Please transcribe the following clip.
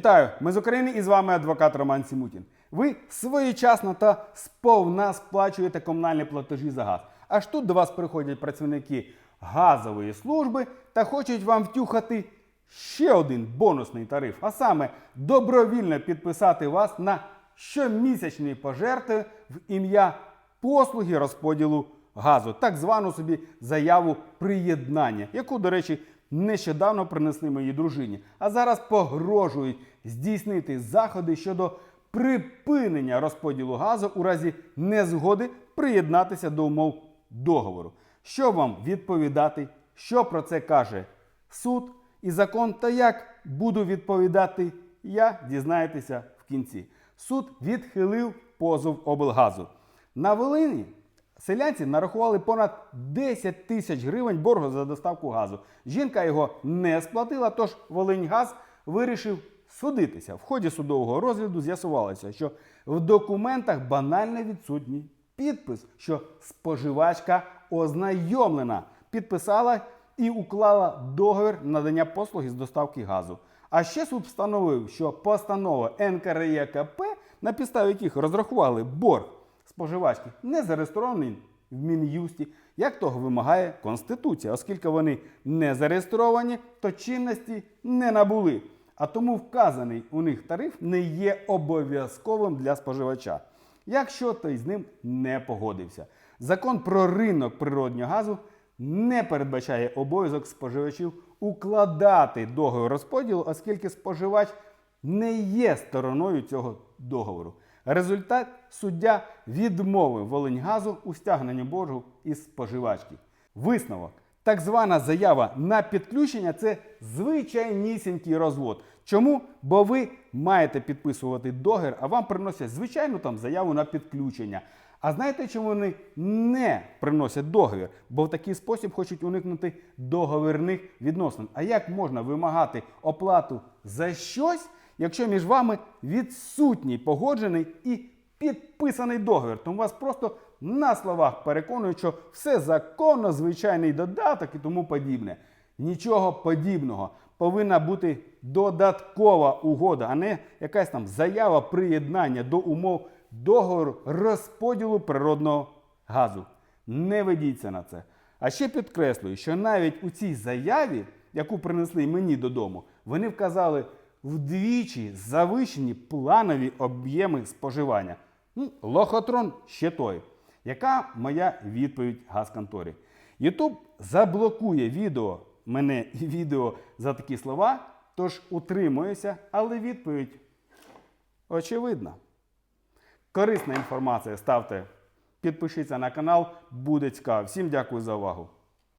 Вітаю! Ми з України і з вами адвокат Роман Сімутін. Ви своєчасно та сповна сплачуєте комунальні платежі за газ. Аж тут до вас приходять працівники газової служби та хочуть вам втюхати ще один бонусний тариф, а саме добровільно підписати вас на щомісячні пожертви в ім'я послуги розподілу газу, так звану собі заяву приєднання, яку, до речі, нещодавно принесли моїй дружині, а зараз погрожують здійснити заходи щодо припинення розподілу газу у разі незгоди приєднатися до умов договору. Що вам відповідати? Що про це каже суд і закон, та як буду відповідати я, дізнаєтеся в кінці. Суд відхилив позов облгазу. На Волині селянці нарахували понад 10 тисяч гривень боргу за доставку газу. Жінка його не сплатила, тож Волиньгаз вирішив судитися. В ході судового розгляду з'ясувалося, що в документах банально відсутній підпис, що споживачка ознайомлена, підписала і уклала договір надання послуги з доставки газу. А ще суд встановив, що постанова НКРЄКП, на підставі яких розрахували борг споживачки, не зареєстрований в Мін'юсті, як того вимагає Конституція, оскільки вони не зареєстровані, то чинності не набули. А тому вказаний у них тариф не є обов'язковим для споживача, якщо той з ним не погодився. Закон про ринок природнього газу не передбачає обов'язок споживачів укладати договір розподілу, оскільки споживач не є стороною цього договору. Результат суддя відмовив Волиньгазу у стягненні боргу із споживачки. Висновок. Так звана заява на підключення це звичайнісінький розвод. Чому? Бо ви маєте підписувати договір, а вам приносять звичайну там заяву на підключення. А знаєте, чому вони не приносять договір? Бо в такий спосіб хочуть уникнути договірних відносин. А як можна вимагати оплату за щось, якщо між вами відсутній погоджений і підписаний договір? Тому вас просто на словах переконують, що все законно, звичайний додаток і тому подібне. Нічого подібного. Повинна бути додаткова угода, а не якась там заява приєднання до умов договору розподілу природного газу. Не ведіться на це. А ще підкреслюю, що навіть у цій заяві, яку принесли мені додому, вони вказали вдвічі завищені планові об'єми споживання. Ну, лохотрон ще той. Яка моя відповідь газконторі? Ютуб заблокує відео мене і відео за такі слова, тож утримуюся, але відповідь очевидна. Корисна інформація ставте, підпишіться на канал, буде цікаво. Всім дякую за увагу.